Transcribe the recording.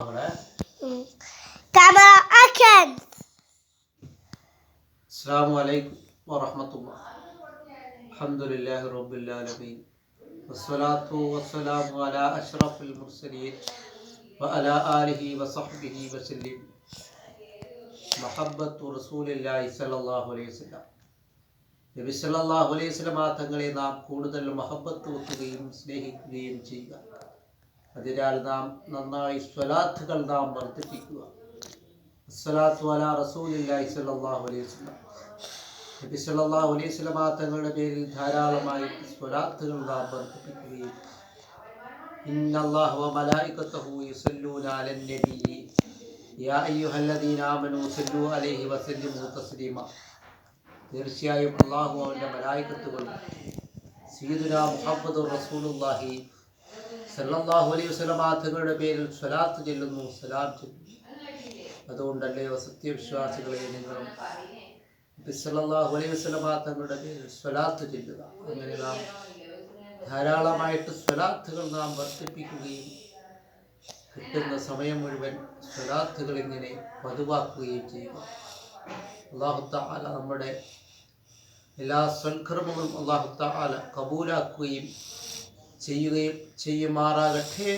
നമ്മളെ Camera action! അസ്സാം വലൈക്കും വറഹമത്തുള്ള അൽഹംദുലില്ലാഹി റബ്ബിൽ ആലമീൻ വസ്സലാത്തു വസ്സലാമു അലാ അഷ്റഫിൽ മുർസലീൻ വഅലാ ആലിഹി വസഹ്ബിഹി വസല്ലിം മഹബ്ബത്തു റസൂലില്ലാഹി സ്വല്ലല്ലാഹു അലൈഹി വസല്ലം നബി സല്ലല്ലാഹു അലൈഹി വസല്ലം തങ്ങളെ നാം കൂടുതൽ മഹബ്ബത്ത് വെക്കുകയും സ്നേഹിക്കുകയും ചെയ്യുക അതിനാൽ നാം നന്നായി സ്വലാത്തുകൾ നാം വർദ്ധിപ്പിക്കുക. അസ്സലാത്തു അലാ റസൂലില്ലാഹി സ്വല്ലല്ലാഹു അലൈഹി വസല്ലം. നബി സല്ലല്ലാഹു അലൈഹി വസല്ലം തങ്ങളുടെ പേരിൽ ധാരാളമായി സ്വലാത്തുകൾ നാം വർദ്ധിപ്പിക്കുകയും യുസല്ലൂന അലൻ നബി. യാ അയ്യുഹല്ലദീന ആമനൂ സല്ലു അലൈഹി വസല്ലിമു തസ്ലീമ. തീർച്ചയായും അള്ളാഹു അവന്റെ മലായികത്തുകളും സീദുന മുഹമ്മദ് റസൂലുള്ളാഹി സല്ലല്ലാഹു അലൈഹി വസല്ലം തങ്ങളുടെ പേരിൽ സ്വലാത്ത് ചെല്ലുന്നു സലാം ചെല്ലുന്നു. അതുകൊണ്ടല്ലേ സത്യവിശ്വാസികളെ നിങ്ങളും സല്ലാഹു അലൈഹി വസല്ലം തങ്ങളുടെ പേരിൽ സ്വലാത്ത് ചെല്ലുക. അങ്ങനെ നാം ധാരാളമായിട്ട് സ്വലാത്തുകൾ നാം വർദ്ധിപ്പിക്കുകയും കിട്ടുന്ന സമയം മുഴുവൻ സ്വലാത്തുകൾ ഇങ്ങനെ പതിവാക്കുകയും ചെയ്യുക. അള്ളാഹു തആല നമ്മുടെ എല്ലാ സൽക്കർമ്മങ്ങളും അള്ളാഹു തആല കബൂലാക്കുകയും ചെയ്യുകയും ചെയ്യുമാറാകട്ടെ